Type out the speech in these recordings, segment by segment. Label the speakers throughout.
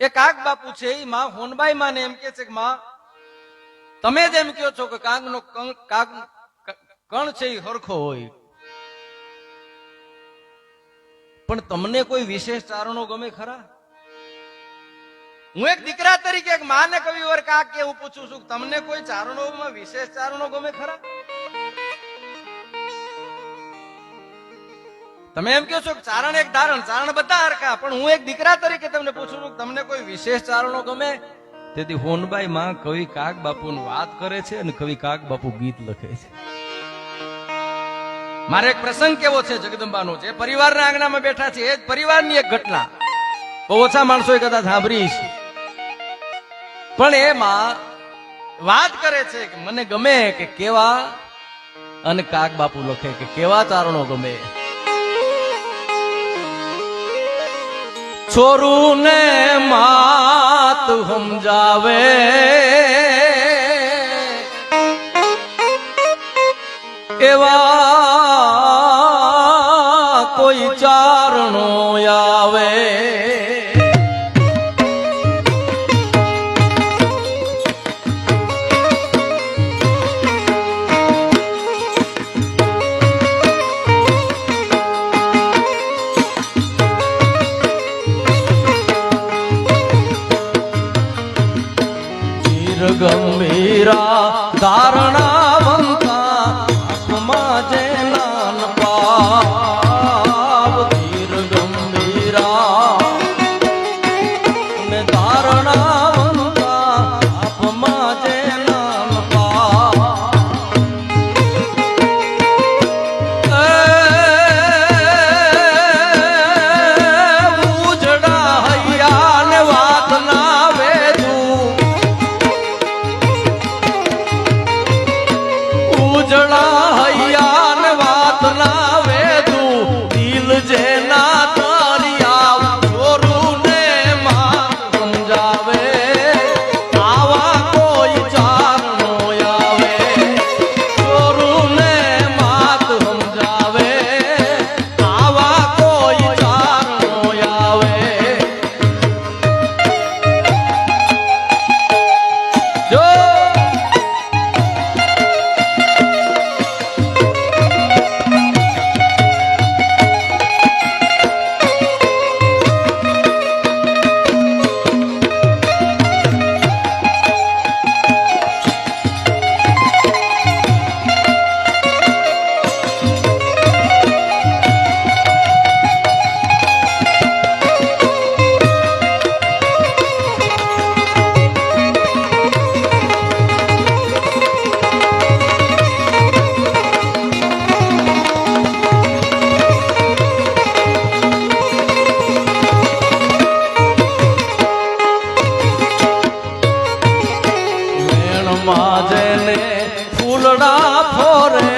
Speaker 1: એ કાગ બાપુ છે એ માં હોનબાઈ માં એમ કે છે કે માં, તમે જ એમ છો કે કાગનો કાગ કણ છે એ હરખો હોય. પણ તમને કોઈ વિશેષ ચારણો ગમે ખરા? હું એક દીકરા તરીકે એક માને કવિ વર કાક કે હું પૂછું છું તમને કોઈ ચારણોમાં વિશેષ ચારણો ગમે ખરા? તમે એમ કહો છો કે ચારણ એક ધારણ, ચારણ બધા હરખા, પણ હું એક દીકરા તરીકે તમને પૂછું છું તમને કોઈ વિશેષ ચારણો ગમે? તેથી હોનબાઈ માં કવિ કાગ બાપુ વાત કરે છે અને કવિ કાગ બાપુ ગીત લખે છે. મારે એક પ્રસંગ કેવો છે જગદંબાનો? છે પરિવારના આંગણામાં બેઠા છે, એ જ પરિવારની એક ઘટના. બહુ ઓછા માણસોએ કદાચ છે પણ એમાં વાત કરે છે કે મને ગમે કે કેવા અને કાગ બાપુ લખે કે કેવા ચારણો ગમે. છોરું ને માત સમજાવે એવા ગંભીરા ધારણાવંતા આત્મા જે નાન પાવ ધીર ગંભીરા যে করে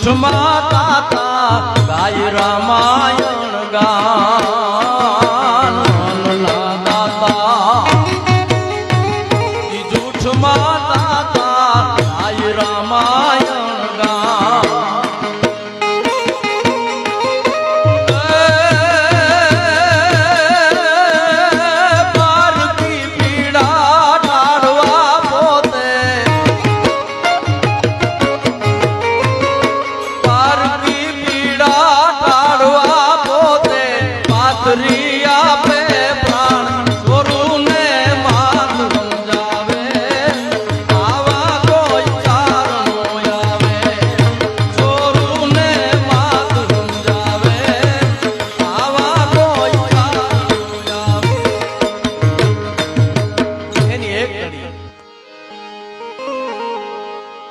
Speaker 1: જૂઠમાં દાતા ગાય રામાયણ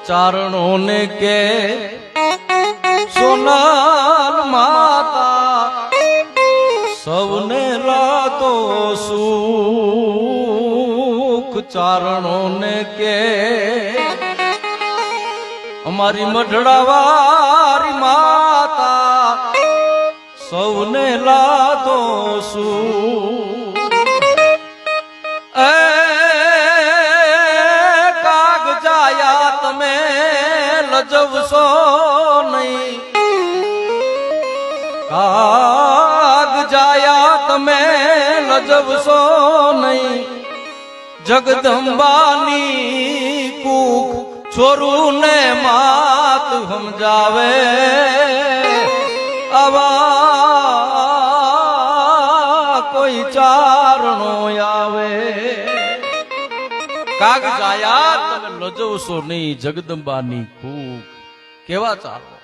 Speaker 1: ચારણો ને કે સોનાર માતા સૌને રાતો સુખ ચારણો ને કે અમારી મઢડાવારી માતા સૌને રાતો સુખ લજવશો નહીં. કાગ જાયા તમે લજવશો નહીં. જગદંબાની કૂખ છોરું ને માત સમજાવે આવા કોઈ ચારણો આવે. કાગ જાયા તમે લજવશો નહીં જગદંબાની ખૂબ કેવા ચાલો?